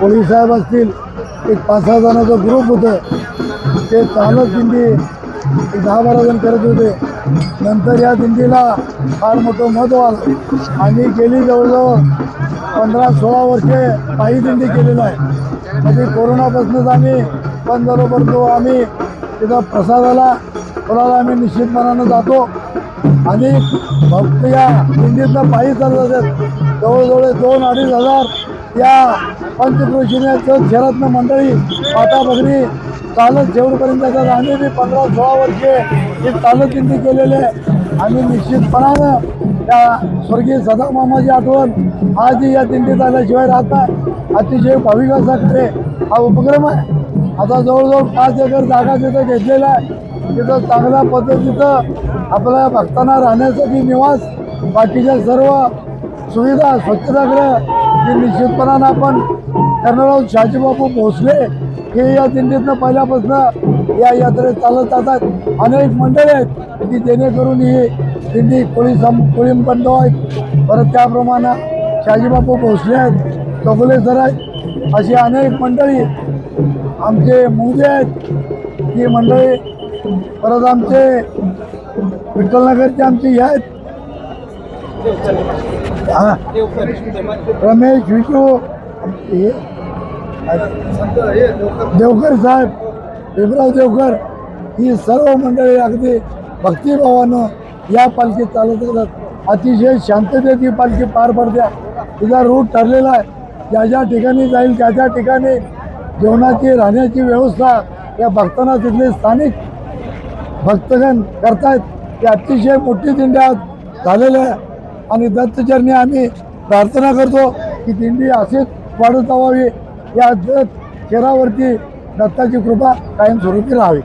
Police साहेब असतील एक पाच सहा जणांचं ग्रुप होतं. ते चालत दिंडी एक दहा बारा जण करत होते. नंतर या दिंडीला फार मोठं महत्त्व आलं. आम्ही गेली जवळजवळ पंधरा सोळा वर्षे पायी दिंडी केलेलं आहे. म्हणजे कोरोनापासूनच आम्ही पण बरोबर परंतु आम्ही तिथं प्रसादाला कोणाला आम्ही निश्चितपणानं जातो. आणि भक्त या दिंडीतनं पायी चालत जवळजवळ दोन अडीच हजार या पंचक्रोशीण्याचं शहरातनं मंडळी पाटा बकरी चालत शेवटपर्यंत येतात. आम्ही बी पंधरा सोळा वर्षे ही चालत दिंडी केलेले आहे. आम्ही निश्चितपणानं त्या स्वर्गीय सदामामाची आठवण आजही या दिंडीत आल्याशिवाय राहतात अतिशय भाविकांसाठी हा उपक्रम आहे. आता जवळजवळ पाच एकर जागा तिथं घेतलेला आहे तिथं चांगल्या पद्धतीचं आपल्या भक्तांना राहण्यासाठी निवास बाकीच्या सर्व सुविधा स्वच्छतागृह हे निश्चितपणानं आपण करणार आहोत शहाजीबापू भोसले हे या दिंडीतनं पहिल्यापासून या यात्रेत चालत जातात. अनेक मंडळी आहेत की जेणेकरून ही दिंडी कोळी सम कोळी बंधव आहेत. परत त्याप्रमाणे शहाजीबापू भोसले आहेत. चौगुले सर आहेत. अशी अनेक मंडळी आमचे मुंगे आहेत. ही मंडळी परत आमचे विठ्ठलनगरचे आमचे हे आहेत. हां. रमेश विष्णू हे देवकर साहेब भीमराव देवकर ही सर्व मंडळी अगदी भक्तिभावानं या पालखीत चालत असतात. अतिशय शांततेत ही पालखी पार पडते. तिचा रूट ठरलेला आहे. ज्या ज्या ठिकाणी जाईल त्या त्या ठिकाणी जेवणाची राहण्याची व्यवस्था या भक्तांना तिथले स्थानिक भक्तगण करतायत. ते अतिशय मोठी दिंडी आज आहे. आणि दत्तचरणी आम्ही प्रार्थना करतो की दिंडी अशीच वाढत जावावी. या दत्त शहरावरती दत्ताची कृपा कायमस्वरूपी राहावी.